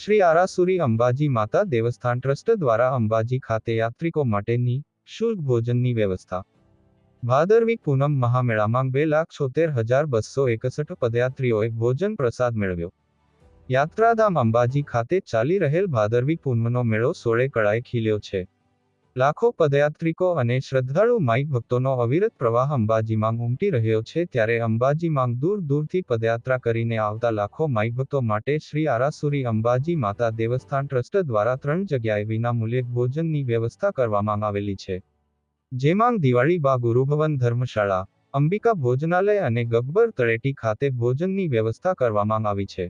શ્રી આરાસુરી અંબાજી માતા દેવસ્થાન ટ્રસ્ટ દ્વારા અંબાજી ખાતે યાત્રિકો માટેની શુલ્ક ભોજનની વ્યવસ્થા. ભાદરવી પૂનમ મહામેળામાં બે લાખ છોતેર હજાર બસો એકસઠ પદયાત્રીઓએ ભોજન પ્રસાદ મેળવ્યો. યાત્રાધામ અંબાજી ખાતે ચાલી રહેલ ભાદરવી પૂનમનો મેળો સોળે કળાએ ખીલ્યો છે. લાખો પદયાત્રિકો અને શ્રદ્ધાળુ માઈ ભક્તોનો અવિરત પ્રવાહ અંબાજીમાં ઉમટી રહ્યો છે ત્યારે અંબાજીમાં દૂર દૂરથી પદયાત્રા કરીને આવતા લાખો માઈ ભક્તો માટે શ્રી આરાસુરી અંબાજી માતા દેવસ્થાન ટ્રસ્ટ દ્વારા ત્રણ જગ્યાએ વિનામૂલ્યે ભોજનની વ્યવસ્થા કરવામાં આવેલી છે. જેમાં દિવાળી બા ગુરુભવન ધર્મશાળા, અંબિકા ભોજનાલય અને ગબ્બર તળેટી ખાતે ભોજનની વ્યવસ્થા કરવામાં આવી છે.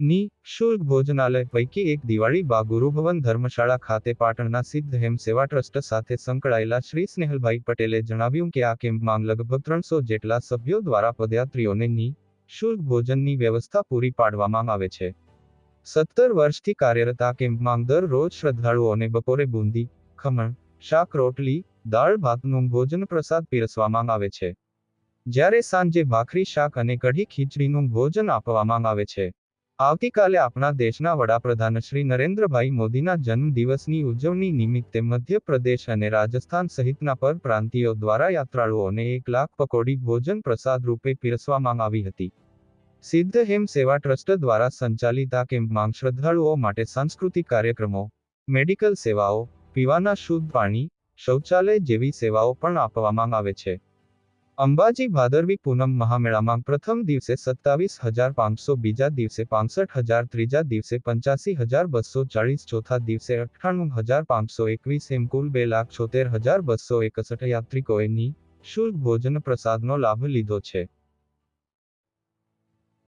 ની શુલ્ક ભોજનાલય પૈકી એક દિવાળી બા ગુરુભવન ધર્મશાળા ખાતે પાટણના સિદ્ધ હેમ સેવા ટ્રસ્ટ સાથે સંકળાયેલા શ્રી સ્નેહલભાઈ પટેલે જણાવ્યું કે આ કેમ્પમાં લગભગ ત્રણસો જેટલા સભ્યો દ્વારા પદયાત્રીઓને ની ભોજનની વ્યવસ્થા પૂરી પાડવામાં આવે છે. સત્તર વર્ષથી કાર્યરત આ કેમ્પમાં દરરોજ શ્રદ્ધાળુઓને બપોરે બુંદી, ખમણ, શાક રોટલી, દાળ ભાતનું ભોજન પ્રસાદ પીરસવામાં આવે છે. જ્યારે સાંજે ભાખરી શાક અને કઢી ખીચડીનું ભોજન આપવામાં આવે છે. આવતીકાલે આપણા દેશના વડાપ્રધાન શ્રી નરેન્દ્રભાઈ મોદીના જન્મદિવસની ઉજવણી નિમિત્તે મધ્યપ્રદેશ અને રાજસ્થાન સહિતના પર પ્રાંતિયો દ્વારા યાત્રાળુઓને એક લાખ પકોડી ભોજન પ્રસાદ રૂપે પીરસવામાં આવી હતી. સિદ્ધ હેમ સેવા ટ્રસ્ટ દ્વારા સંચાલિત આ કેમ્પમાં શ્રદ્ધાળુઓ માટે સાંસ્કૃતિક કાર્યક્રમો, મેડિકલ સેવાઓ, પીવાના શુદ્ધ પાણી, શૌચાલય જેવી સેવાઓ પણ આપવામાં આવે છે. અંબાજી ભાદરવી પૂનમ મહામેળામાં પ્રથમ દિવસે સત્તાવીસ હજાર પાંચસો, બીજા દિવસે પાંસઠ હજાર, ત્રીજા દિવસે પંચ્યાસી હજાર બસો ચાળીસ, ચોથા દિવસે અઠ્ઠાણું હજાર પાંચસો એકવીસ, એમ કુલ બે લાખ છોતેર હજાર બસો એકસઠ યાત્રિકોએ ની શુલ્ક ભોજન પ્રસાદનો લાભ લીધો છે.